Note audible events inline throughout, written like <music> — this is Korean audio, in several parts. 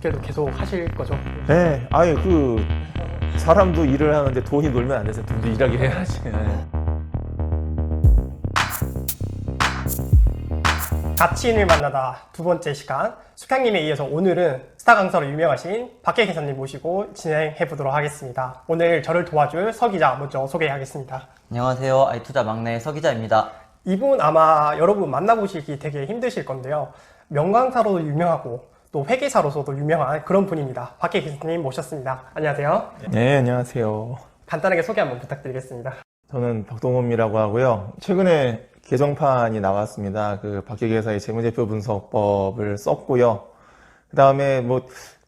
그래도 계속 하실 거죠? 네, 아예 그 사람도 일을 하는데 돈이 놀면 안 돼서 돈도 일하게 해야지. 네. 가치인을 만나다 두 번째 시간 숙향님에 이어서 오늘은 스타 강사로 유명하신 박혜 기사님 모시고 진행해 보도록 하겠습니다. 오늘 저를 도와줄 서 기자 먼저 소개하겠습니다. 안녕하세요. 아이투자 막내 서 기자입니다. 이분 아마 여러분 만나보시기 되게 힘드실 건데요. 명강사로도 유명하고 또 회계사로서도 유명한 그런 분입니다. 박혜 기사님 모셨습니다. 안녕하세요. 네, 안녕하세요. 간단하게 소개 한번 부탁드리겠습니다. 저는 박동호이라고 하고요. 최근에 개정판이 나왔습니다. 그 박계계사의 재무제표 분석법을 썼고요. 그 다음에 뭐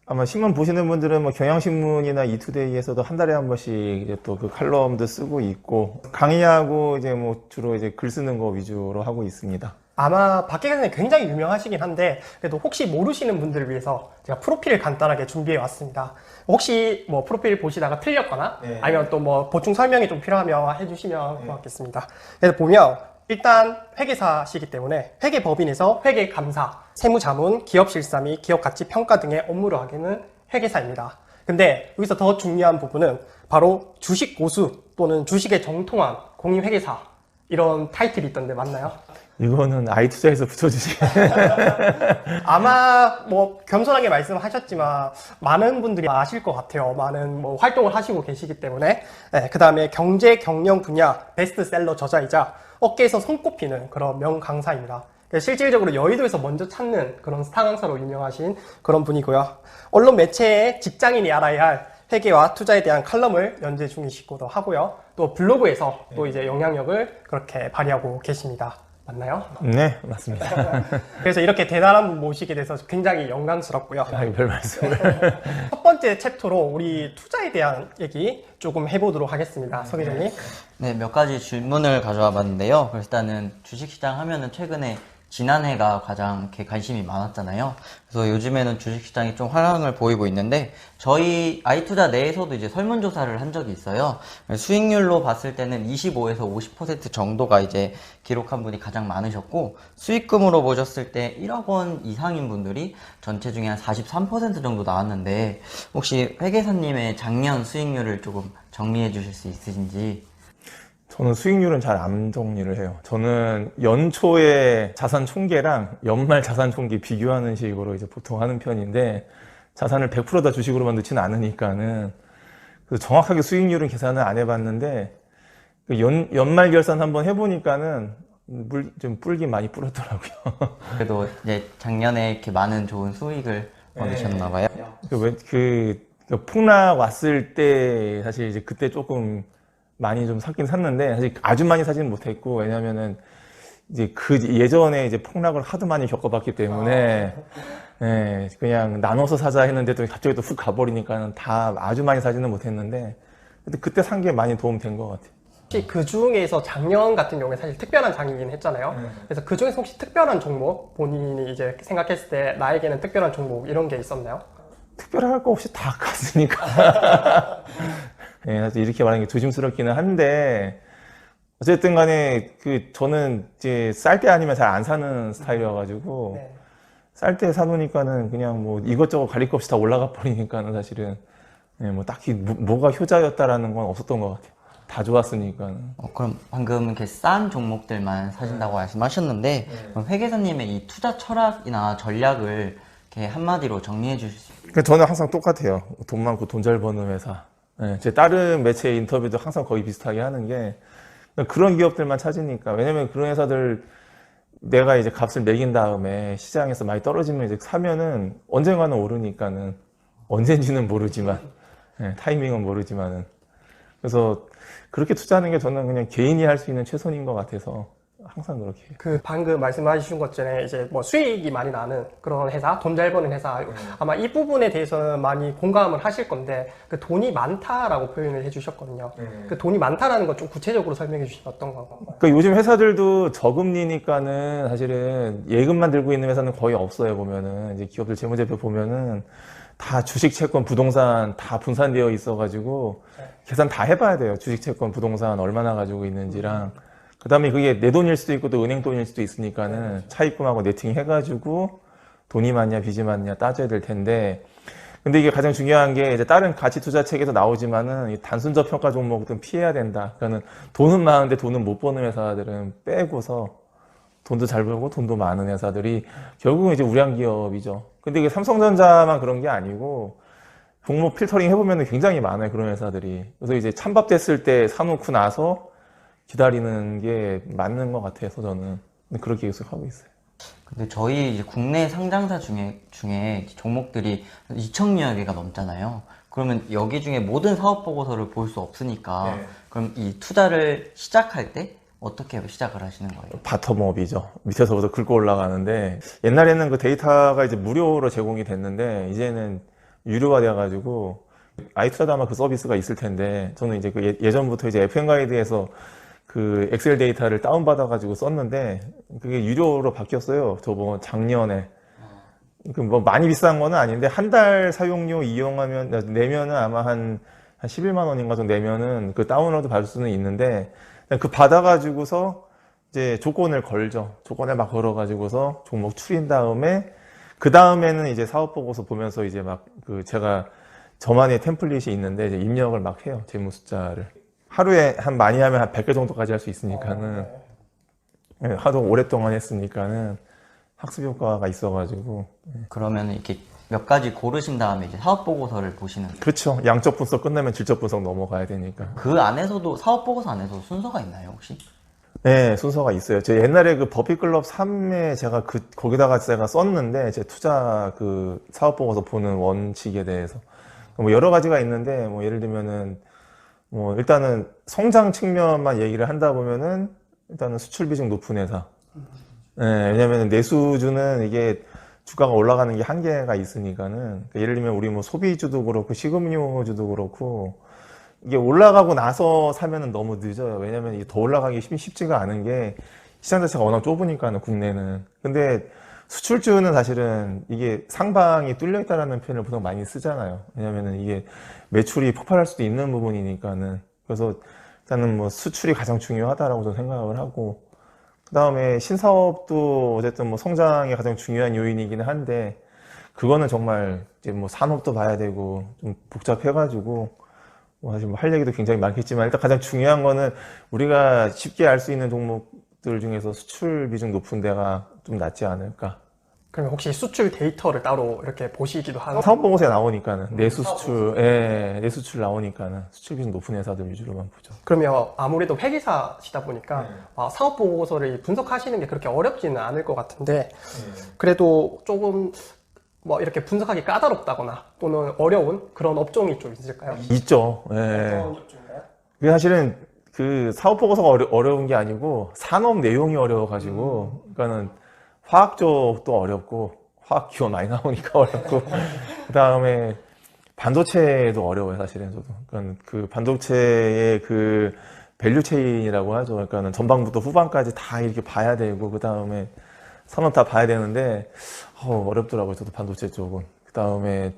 아마 신문 보시는 분들은 뭐 경향신문이나 이투데이에서도 한 달에 한 번씩 이제 또 그 칼럼도 쓰고 있고 강의하고 이제 뭐 주로 이제 글 쓰는 거 위주로 하고 있습니다. 아마 기사님 굉장히 유명하시긴 한데 그래도 혹시 모르시는 분들을 위해서 제가 프로필을 간단하게 준비해 왔습니다. 혹시 뭐 프로필 보시다가 틀렸거나 네. 아니면 또 뭐 보충 설명이 좀 필요하면 해주시면 고맙겠습니다. 그래서 보면 일단 회계사시기 때문에 회계법인에서 회계감사, 세무자문, 기업실사 및 기업가치평가 등의 업무를 하기는 회계사입니다. 근데 여기서 더 중요한 부분은 바로 주식 고수 또는 주식에 정통한 공인회계사 이런 타이틀이 있던데 맞나요? 이거는 아이투자에서 붙여주시면 <laughs> 아마 뭐 겸손하게 말씀하셨지만 많은 분들이 아실 것 같아요. 많은 뭐 활동을 하시고 계시기 때문에 그 다음에 경제 경영 분야 베스트셀러 저자이자 업계에서 손꼽히는 그런 명 강사입니다. 실질적으로 여의도에서 먼저 찾는 그런 스타 강사로 유명하신 그런 분이고요. 언론 매체의 직장인이 알아야 할 회계와 투자에 대한 칼럼을 연재 중이시기도 하고요. 또 블로그에서 또 이제 영향력을 그렇게 발휘하고 계십니다. 맞나요? 네, 맞습니다. <laughs> 그래서 이렇게 대단한 분 모시게 돼서 굉장히 영광스럽고요. 아, 별 말씀을. <laughs> 첫 번째 챕터로 우리 투자에 대한 얘기 조금 해보도록 하겠습니다. 서 기자님. 네, 몇 가지 질문을 가져와 봤는데요. 그래서 일단은 주식시장 하면은 최근에 지난해가 가장 이렇게 관심이 많았잖아요. 그래서 요즘에는 주식시장이 좀 화랑을 보이고 있는데 저희 아이투자 내에서도 이제 설문조사를 한 적이 있어요. 수익률로 봤을 때는 25에서 50% 정도가 이제 기록한 분이 가장 많으셨고 수익금으로 보셨을 때 1억 원 이상인 분들이 전체 중에 한 43% 정도 나왔는데 혹시 회계사님의 작년 수익률을 조금 정리해 주실 수 있으신지 저는 수익률은 잘 안 정리를 해요. 저는 연초에 자산 총계랑 연말 자산 총계 비교하는 식으로 이제 보통 하는 편인데 자산을 100%다 주식으로 만들지는 않으니까는 그래서 정확하게 수익률은 계산을 안 해봤는데 그 연, 연말 결산 한번 해보니까는 물, 좀 뿔기 많이 뿌렸더라고요. <laughs> 그래도 이제 작년에 이렇게 많은 좋은 수익을 얻으셨나 봐요. 그, 왜- 그, 그 폭락 왔을 때 사실 이제 그때 조금 많이 좀 샀긴 샀는데 사실 아주 많이 사지는 못했고 왜냐면은 이제 그 예전에 이제 폭락을 하도 많이 겪어봤기 때문에 예, 그냥 나눠서 사자 했는데도 갑자기 또 훅 가버리니까는 다 아주 많이 사지는 못했는데 근데 그때 산 게 많이 도움 된 것 같아요. 혹시 그 중에서 작년 같은 경우에 사실 특별한 장이긴 했잖아요. 그래서 그 중에서 혹시 특별한 종목 본인이 이제 생각했을 때 나에게는 특별한 종목 이런 게 있었나요? 특별할 거 없이 다 <laughs> 갔으니까. <laughs> 예, 사실 이렇게 말하는 게 조심스럽기는 한데, 어쨌든 간에, 그, 저는 이제 쌀 때 아니면 잘 안 사는 스타일이어가지고, 네. 쌀때 사놓으니까는 그냥 뭐 이것저것 가릴 것 없이 다 올라가 버리니까는 사실은, 예, 뭐 딱히 뭐, 가 효자였다라는 건 없었던 것 같아요. 다 좋았으니까는. 어, 그럼 방금 이렇게 싼 종목들만 사신다고 말씀하셨는데 그럼 회계사님의 이 투자 철학이나 전략을 이렇게 한마디로 정리해 주실 수 있어요? 그러니까 저는 항상 똑같아요. 돈 많고 돈 잘 버는 회사. 예, 제 다른 매체 인터뷰도 항상 거의 비슷하게 하는 게 그런 기업들만 찾으니까. 왜냐면 그런 회사들 내가 이제 값을 매긴 다음에 시장에서 많이 떨어지면 이제 사면은 언젠가는 오르니까는 언젠지는 모르지만 예, 타이밍은 모르지만은. 그래서 그렇게 투자하는 게 저는 그냥 개인이 할 수 있는 최선인 것 같아서 항상 그렇게. 그 방금 말씀하신 것처럼 이제 뭐 수익이 많이 나는 그런 회사, 돈 잘 버는 회사. 아마 이 부분에 대해서는 많이 공감을 하실 건데 그 돈이 많다라고 표현을 해주셨거든요. 그 돈이 많다라는 건 좀 구체적으로 설명해 주시면 어떤 건가요? 그러니까 요즘 회사들도 저금리니까는 사실은 예금만 들고 있는 회사는 거의 없어요 보면은. 이제 기업들 재무제표 보면은 다 주식 채권 부동산 다 분산되어 있어가지고 계산 다 해봐야 돼요. 주식 채권 부동산 얼마나 가지고 있는지랑 그 다음에 그게 내 돈일 수도 있고 또 은행 돈일 수도 있으니까는 차입금하고 네팅 해가지고 돈이 많냐 빚이 많냐 따져야 될 텐데 근데 이게 가장 중요한 게 이제 다른 가치 투자 책에도 나오지만은 이 단순적 평가 종목은 피해야 된다. 그러니까는 돈은 많은데 돈은 못 버는 회사들은 빼고서 돈도 잘 벌고 돈도 많은 회사들이 결국은 이제 우량 기업이죠. 근데 이게 삼성전자만 그런 게 아니고 종목 필터링 해보면 굉장히 많아요. 그런 회사들이. 그래서 이제 찬밥 됐을 때 사놓고 나서 기다리는 게 맞는 것 같아서 저는 그렇게 계속 하고 있어요. 근데 저희 이제 국내 상장사 중에 중에 종목들이 2천여 개가 넘잖아요. 그러면 여기 중에 모든 사업 보고서를 볼 수 없으니까 네. 그럼 이 투자를 시작할 때 어떻게 시작을 하시는 거예요? 바텀업이죠. 밑에서부터 긁고 올라가는데 옛날에는 그 데이터가 이제 무료로 제공이 됐는데 이제는 유료화 돼가지고 아이투자도 아마 그 서비스가 있을 텐데 저는 이제 그 예- 예전부터 이제 FM 가이드에서 그 엑셀 데이터를 다운받아 가지고 썼는데 그게 유료로 바뀌었어요. 저번 작년에. 그 뭐 많이 비싼 거는 아닌데 한 달 사용료 이용하면 내면은 아마 한, 한 11만 원인가 정도 내면은 그 다운로드 받을 수는 있는데 그 받아 가지고서 이제 조건을 걸죠. 조건을 막 걸어 가지고서 종목 추린 다음에 그 다음에는 이제 사업 보고서 보면서 이제 막 그 제가 저만의 템플릿이 있는데 이제 입력을 막 해요. 재무 숫자를. 하루에 한 많이 하면 한 100개 정도까지 할 수 있으니까는 예, 하도 오랫동안 했으니까는 학습 효과가 있어가지고 그러면 이렇게 몇 가지 고르신 다음에 이제 사업 보고서를 보시는 거예요. 그렇죠. 양적 분석 끝나면 질적 분석 넘어가야 되니까. 그 안에서도 사업 보고서 안에서 순서가 있나요 혹시? 네, 순서가 있어요. 제 옛날에 그 버피클럽 3에 제가 그, 거기다가 제가 썼는데, 제 투자 그 사업 보고서 보는 원칙에 대해서. 뭐 여러 가지가 있는데, 뭐 예를 들면은, 뭐 일단은 성장 측면만 얘기를 한다 보면은, 일단은 수출 비중 높은 회사. 네, 왜냐면은 내수주는 이게 주가가 올라가는 게 한계가 있으니까는. 그러니까 예를 들면 우리 뭐 소비주도 그렇고, 식음료주도 그렇고, 이게 올라가고 나서 사면은 너무 늦어요. 왜냐면 이게 더 올라가기 쉽- 쉽지가 않은 게 시장 자체가 워낙 좁으니까는 국내는. 근데 수출주는 사실은 이게 상방이 뚫려 있다라는 표현을 보통 많이 쓰잖아요. 왜냐면은 이게 매출이 폭발할 수도 있는 부분이니까는. 그래서 일단은 뭐 수출이 가장 중요하다라고 저는 생각을 하고 그 다음에 신사업도 어쨌든 뭐 성장의 가장 중요한 요인이기는 한데 그거는 정말 이제 뭐 산업도 봐야 되고 좀 복잡해가지고 뭐 사실 뭐 할 얘기도 굉장히 많겠지만 일단 가장 중요한 거는 우리가 쉽게 알 수 있는 종목 들 중에서 수출 비중 높은 데가 좀 낫지 않을까. 그러면 혹시 수출 데이터를 따로 이렇게 보시기도 하나요? 사업 보고서에 나오니까는 내수 수출, 예, 내수 수출 나오니까는 수출 비중 높은 회사들 위주로만 보죠. 그러면 아무래도 회계사시다 보니까 아, 사업 보고서를 분석하시는 게 그렇게 어렵지는 않을 것 같은데 그래도 조금 뭐 이렇게 분석하기 까다롭다거나 또는 어려운 그런 업종이 좀 있을까요? 있죠. 예. 어떤 업종인가요? 그게 사실은 그 사업 보고서가 어려, 어려운 게 아니고 산업 내용이 어려워가지고 그러니까는 화학 쪽도 어렵고 화학 기호 많이 나오니까 <laughs> 어렵고 그 다음에 반도체도 어려워요 사실은 저도. 그러니까 그 반도체의 그 밸류 체인이라고 하죠. 그러니까는 전방부터 후방까지 다 이렇게 봐야 되고 그 다음에 산업 다 봐야 되는데 어, 어렵더라고요 저도 반도체 쪽은. 그 다음에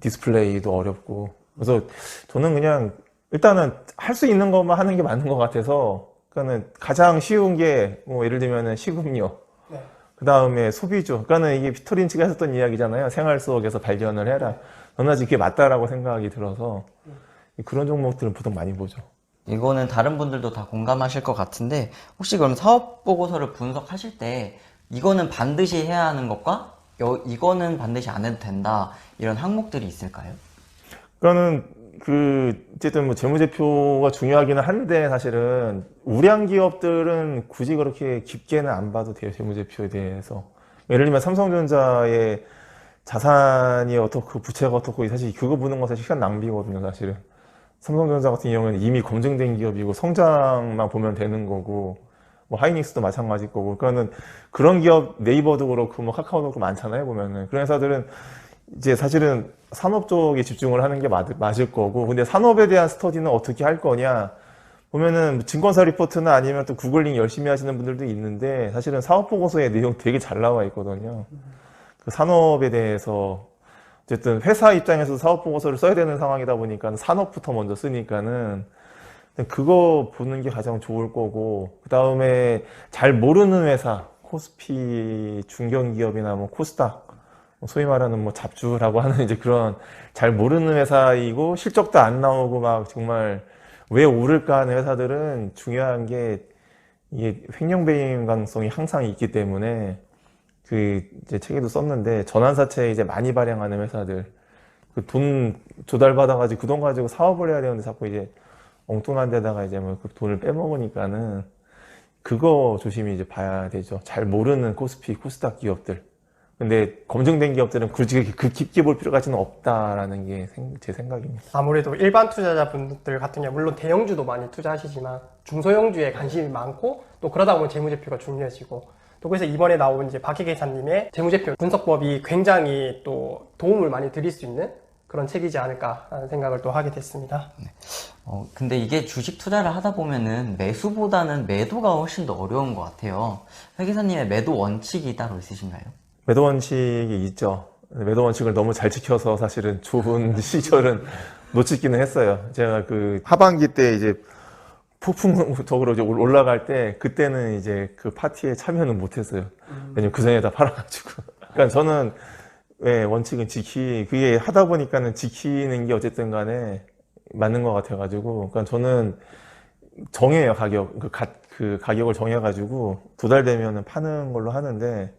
디스플레이도 어렵고. 그래서 저는 그냥 일단은 할 수 있는 것만 하는 게 맞는 것 같아서 그러니까는 가장 쉬운 게 뭐 예를 들면은 식음료. 네. 그 다음에 소비주. 그러니까는 이게 피터린치가 했었던 이야기잖아요. 생활 속에서 발견을 해라. 아직 그게 맞다라고 생각이 들어서 그런 종목들은 보통 많이 보죠. 이거는 다른 분들도 다 공감하실 것 같은데 혹시 그럼 사업 보고서를 분석하실 때 이거는 반드시 해야 하는 것과 여- 이거는 반드시 안 해도 된다. 이런 항목들이 있을까요? 그러니까는 그 어쨌든 뭐 재무제표가 중요하기는 한데 사실은 우량 기업들은 굳이 그렇게 깊게는 안 봐도 돼요 재무제표에 대해서. 예를 들면 삼성전자의 자산이 어떻고 부채가 어떻고 사실 그거 보는 건 사실 시간 낭비거든요 사실은. 삼성전자 같은 경우는 이미 검증된 기업이고 성장만 보면 되는 거고 뭐 하이닉스도 마찬가지일 거고. 그러니까는 그런 기업 네이버도 그렇고 뭐 카카오도 그렇고 많잖아요 보면은. 그런 회사들은 이제 사실은 산업 쪽에 집중을 하는 게 맞, 맞을 거고 근데 산업에 대한 스터디는 어떻게 할 거냐. 보면은 증권사 리포트나 아니면 또 구글링 열심히 하시는 분들도 있는데 사실은 사업 보고서에 내용 되게 잘 나와 있거든요. 그 산업에 대해서 어쨌든 회사 입장에서 사업 보고서를 써야 되는 상황이다 보니까 산업부터 먼저 쓰니까는 그거 보는 게 가장 좋을 거고 그 다음에 잘 모르는 회사 코스피 중견기업이나 뭐 코스닥 소위 말하는 뭐 잡주라고 하는 이제 그런 잘 모르는 회사이고 실적도 안 나오고 막 정말 왜 오를까 하는 회사들은 중요한 게 이게 횡령 배임 가능성이 항상 있기 때문에 그 이제 책에도 썼는데 전환사채 이제 많이 발행하는 회사들 그 돈 조달받아가지고 그 돈 가지고 사업을 해야 되는데 자꾸 이제 엉뚱한 데다가 이제 뭐 그 돈을 빼먹으니까는 그거 조심히 이제 봐야 되죠. 잘 모르는 코스피, 코스닥 기업들. 근데 검증된 기업들은 굳이 그 깊게 볼 필요까지는 없다라는 게 제 생각입니다. 아무래도 일반 투자자분들 같은 경우 물론 대형주도 많이 투자하시지만 중소형주에 관심이 많고 또 그러다 보면 재무제표가 중요해지고 또 그래서 이번에 나온 이제 박희 계사님의 재무제표 분석법이 굉장히 또 도움을 많이 드릴 수 있는 그런 책이지 않을까 하는 생각을 또 하게 됐습니다. 어, 근데 이게 주식 투자를 하다 보면은 매수보다는 매도가 훨씬 더 어려운 것 같아요. 회계사님의 매도 원칙이 따로 있으신가요? 매도 원칙이 있죠. 매도 원칙을 너무 잘 지켜서 사실은 좋은 <laughs> 시절은 놓치기는 했어요. 제가 그 하반기 때 이제 폭풍적으로 이제 올라갈 때 그때는 이제 그 파티에 참여는 못했어요. 왜냐면 그 전에 다 팔아가지고. <laughs> 그러니까 저는 예, 원칙은 지키 그게 하다 보니까는 지키는 게 어쨌든 간에 맞는 것 같아가지고. 그러니까 저는 정해요 가격 그, 가, 그 가격을 정해가지고 두달 되면은 파는 걸로 하는데.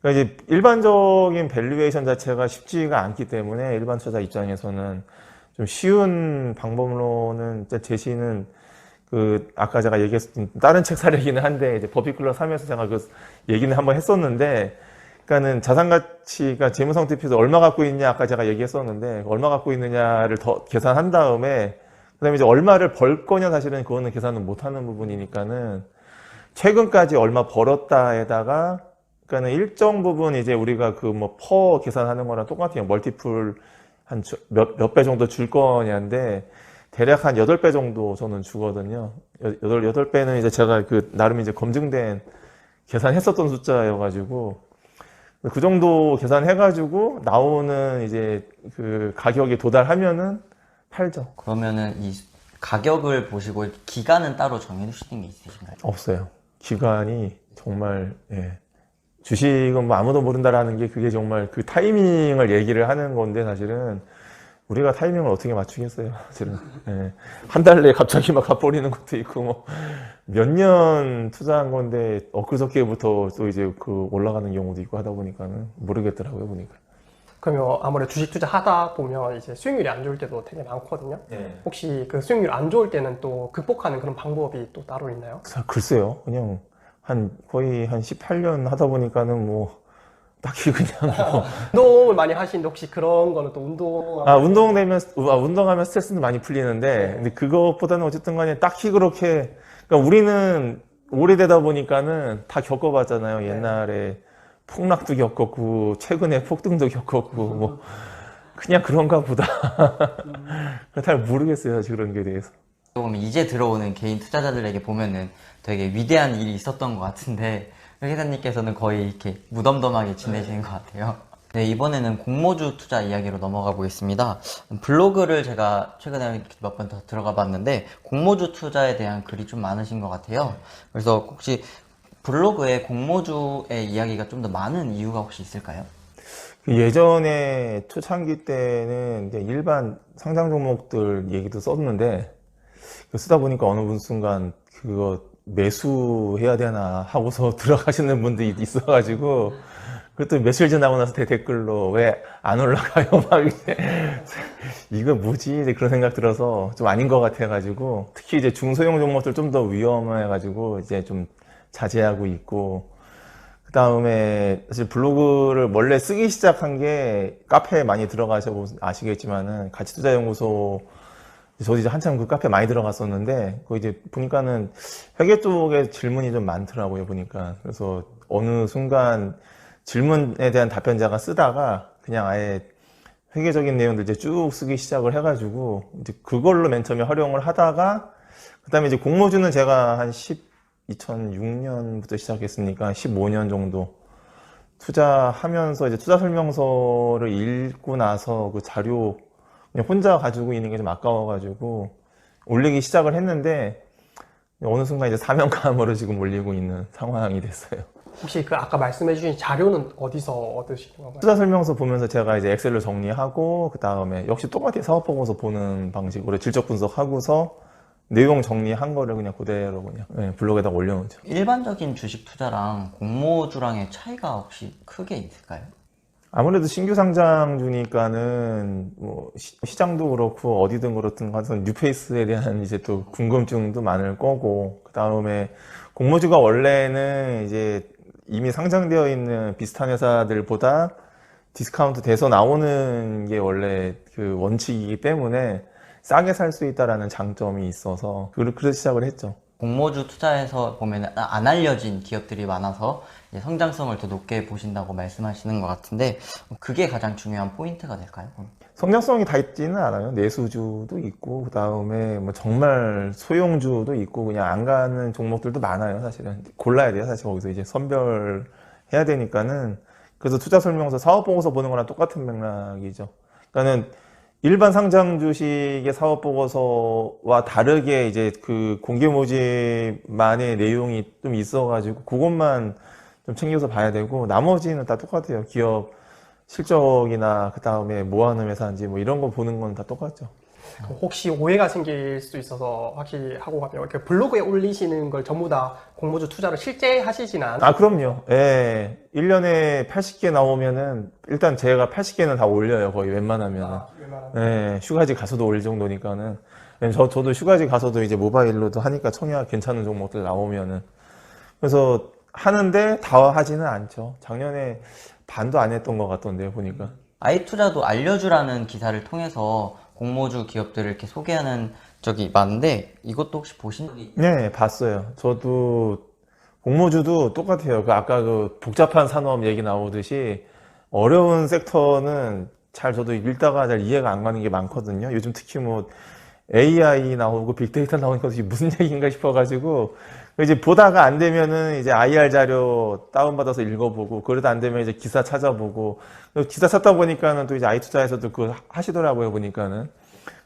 그러니까 이제 일반적인 밸류에이션 자체가 쉽지가 않기 때문에 일반 투자 입장에서는 좀 쉬운 방법으로는 제시는 그 아까 제가 얘기했던 다른 책 사례기는 한데 이제 버피클러 3에서 제가 그 얘기는 한번 했었는데 그러니까는 자산 가치가 재무상 대표에서 얼마 갖고 있냐 아까 제가 얘기했었는데 얼마 갖고 있느냐를 더 계산한 다음에 그다음에 이제 얼마를 벌 거냐 사실은 그거는 계산을 못 하는 부분이니까는 최근까지 얼마 벌었다에다가 그러니까는 일정 부분 이제 우리가 그 뭐 퍼 계산하는 거랑 똑같아요. 멀티플 한 몇몇 배 정도 줄 거냐인데 대략 한 8배 정도 저는 주거든요. 여덟 여덟 배는 이제 제가 그 나름 이제 검증된 계산했었던 숫자여 가지고 그 정도 계산해 가지고 나오는 이제 그 가격에 도달하면은 팔죠. 그러면은 이 가격을 보시고 기간은 따로 정해두시는 게 있으신가요? 없어요. 기간이 정말 예. 주식은 뭐 아무도 모른다라는 게 그게 정말 그 타이밍을 얘기를 하는 건데 사실은 우리가 타이밍을 어떻게 맞추겠어요. 사실은 예. 한달 내에 갑자기 막 갚아버리는 것도 있고 뭐 몇 년 투자한 건데 엊그저께부터 또 이제 그 올라가는 경우도 있고 하다 보니까는 모르겠더라고요 보니까. 그러면 아무래도 주식 투자 하다 보면 이제 수익률이 안 좋을 때도 되게 많거든요. 네. 혹시 그 수익률 안 좋을 때는 또 극복하는 그런 방법이 또 따로 있나요? 글쎄요. 그냥 한 거의 한 18년 하다 보니까는 뭐 딱히 그냥 뭐 <laughs> 운동을 많이 하시는데 혹시 그런 거는 또 운동 아, 운동 되면, 아, 운동하면 스트레스는 많이 풀리는데, 근데 그것보다는 어쨌든 간에 딱히 그렇게, 그러니까 우리는 오래되다 보니까는 다 겪어봤잖아요. 옛날에 폭락도 겪었고, 최근에 폭등도 겪었고, 뭐, <laughs> 그냥 그런가 보다. <laughs> 잘 모르겠어요, 사실 그런 게 대해서. 조금 이제 들어오는 개인 투자자들에게 보면은 되게 위대한 일이 있었던 것 같은데 <laughs> 회계사님께서는 거의 이렇게 무덤덤하게 지내시는 것 같아요. 네, 이번에는 공모주 투자 이야기로 넘어가 보겠습니다. 블로그를 제가 최근에 몇 번 더 들어가 봤는데 공모주 투자에 대한 글이 좀 많으신 것 같아요. 그래서 혹시 블로그에 공모주의 이야기가 좀 더 많은 이유가 혹시 있을까요? 그 예전에 초창기 때는 일반 상장 종목들 얘기도 썼는데 그 쓰다 보니까 어느 분 순간 그거 매수해야 되나 하고서 <laughs> 들어가시는 분들이 있어가지고 그것도 며칠 지나고 나서 대- 댓글로 왜 안 올라가요? <laughs> 막 이제 이거 뭐지? 그런 생각 들어서 좀 아닌 것 같아가지고 특히 이제 중소형 종목들 좀 더 위험해가지고 이제 좀 자제하고 있고 그 다음에 사실 블로그를 원래 쓰기 시작한 게 카페에 많이 들어가셔 보 아시겠지만은 가치투자연구소 저도 이제 한참 그 카페 많이 들어갔었는데 그 이제 보니까는 회계 쪽에 질문이 좀 많더라고요 보니까. 그래서 어느 순간 질문에 대한 답변자가 쓰다가 그냥 아예 회계적인 내용들 이제 쭉 쓰기 시작을 해가지고 이제 그걸로 맨 처음에 활용을 하다가 그다음에 이제 공모주는 제가 한 10, 2006년부터 시작했으니까 15년 정도 투자하면서 이제 투자 설명서를 읽고 나서 그 자료 혼자 가지고 있는 게 좀 아까워가지고 올리기 시작을 했는데 어느 순간 이제 사명감으로 지금 올리고 있는 상황이 됐어요. 혹시 그 아까 말씀해주신 자료는 어디서 얻으시는 건가요? 투자 설명서 보면서 제가 이제 엑셀을 정리하고 그 다음에 역시 똑같이 사업 보고서 보는 방식으로 질적 분석하고서 내용 정리한 거를 그냥 그대로 그냥 예, 블로그에다 올려놓죠. 일반적인 주식 투자랑 공모주랑의 차이가 혹시 크게 있을까요? 아무래도 신규 상장 주니까는 뭐 시, 장도 그렇고 어디든 그렇든 가서 뉴페이스에 대한 이제 또 궁금증도 많을 거고 그 다음에 공모주가 원래는 이제 이미 상장되어 있는 비슷한 회사들보다 디스카운트 돼서 나오는 게 원래 그 원칙이기 때문에 싸게 살 수 있다라는 장점이 있어서 그- 그래서 시작을 했죠. 공모주 투자에서 보면 안 알려진 기업들이 많아서 성장성을 더 높게 보신다고 말씀하시는 것 같은데 그게 가장 중요한 포인트가 될까요? 성장성이 다 있지는 않아요. 내수주도 있고, 그 다음에 뭐 정말 소형주도 있고, 그냥 안 가는 종목들도 많아요, 사실은. 골라야 돼요, 사실 거기서 이제 선별해야 되니까는. 그래서 투자 설명서, 사업 보고서 보는 거랑 똑같은 맥락이죠. 그러니까는 일반 상장 주식의 사업 보고서와 다르게 이제 그 공개 모집만의 내용이 좀 있어가지고, 그것만 좀 챙겨서 봐야 되고, 나머지는 다 똑같아요. 기업 실적이나 그 다음에 뭐 하는 회사인지 뭐 이런 거 보는 건 다 똑같죠. 그 혹시 오해가 생길 수도 있어서 확실히 하고 가면 이렇게 블로그에 올리시는 걸 전부 다 공모주 투자를 실제 하시진 않아요? 아, 그럼요. 예. 1년에 80개 나오면은 일단 제가 80개는 다 올려요. 거의 웬만하면은. 아, 웬만하면. 예. 휴가지 가서도 올 정도니까는. 저, 저도 휴가지 가서도 이제 모바일로도 하니까 청약 괜찮은 종목들 나오면은. 그래서 하는데 다 하지는 않죠. 작년에 반도 안 했던 것 같던데요, 보니까. 아이투자도 알려주라는 기사를 통해서 공모주 기업들을 이렇게 소개하는 적이 많은데 이것도 혹시 보신 적이 네, 봤어요. 저도 공모주도 똑같아요. 그 아까 그 복잡한 산업 얘기 나오듯이 어려운 섹터는 잘 저도 읽다가 잘 이해가 안 가는 게 많거든요. 요즘 특히 뭐 AI 나오고 빅데이터 나오니까 무슨 <laughs> 얘기인가 싶어가지고 이제 보다가 안 되면은 이제 IR 자료 다운받아서 읽어보고 그러다 안 되면 이제 기사 찾아보고 기사 찾다 보니까는 또 이제 아이 투자에서도 그 하시더라고요 보니까는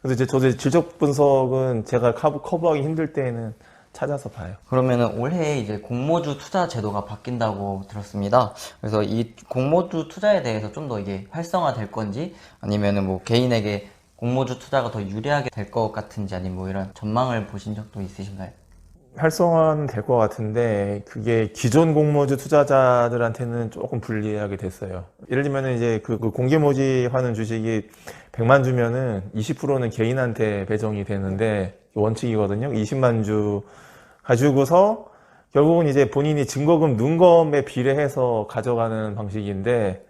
그래서 이제 저도 질적 분석은 제가 커버, 커버하기 힘들 때에는 찾아서 봐요. 그러면은 올해 이제 공모주 투자 제도가 바뀐다고 들었습니다. 그래서 이 공모주 투자에 대해서 좀 더 이게 활성화될 건지 아니면은 뭐 개인에게 공모주 투자가 더 유리하게 될 것 같은지 아니면 뭐 이런 전망을 보신 적도 있으신가요? 활성화는 될 것 같은데 그게 기존 공모주 투자자들한테는 조금 불리하게 됐어요. 예를 들면 이제 그, 그 공개 모집하는 주식이 100만 주면은 20%는 개인한테 배정이 되는데 원칙이거든요. 20만 주 가지고서 결국은 이제 본인이 증거금 눈검에 비례해서 가져가는 방식인데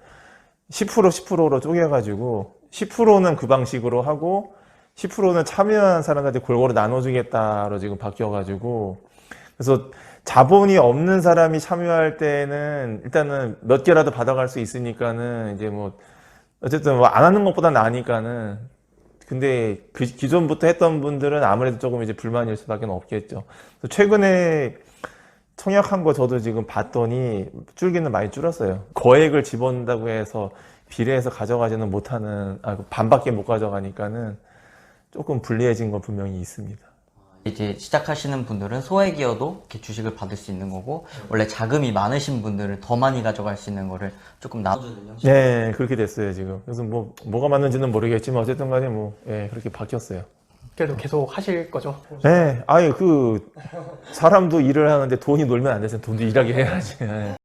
10% 10%로 쪼개가지고 10%는 그 방식으로 하고 10%는 참여한 사람한테 골고루 나눠주겠다로 지금 바뀌어가지고 그래서 자본이 없는 사람이 참여할 때는 일단은 몇 개라도 받아갈 수 있으니까는 이제 뭐 어쨌든 뭐 안 하는 것보다 나으니까는 근데 그 기존부터 했던 분들은 아무래도 조금 이제 불만일 수밖에 없겠죠. 그래서 최근에 청약한 거 저도 지금 봤더니 줄기는 많이 줄었어요. 거액을 집어넣는다고 해서 비례해서 가져가지는 못하는 아, 반밖에 못 가져가니까는 조금 불리해진 건 분명히 있습니다. 이제 시작하시는 분들은 소액이어도 이렇게 주식을 받을 수 있는 거고 원래 자금이 많으신 분들은 더 많이 가져갈 수 있는 거를 조금 나눠주는 형식. 네, 그렇게 됐어요 지금. 그래서 뭐 뭐가 맞는지는 모르겠지만 어쨌든 간에 뭐 예, 그렇게 바뀌었어요. 그래도 계속 하실 거죠? 네, 아예 그 사람도 일을 하는데 돈이 놀면 안 되잖아요. 돈도 일하게 해야지. 예.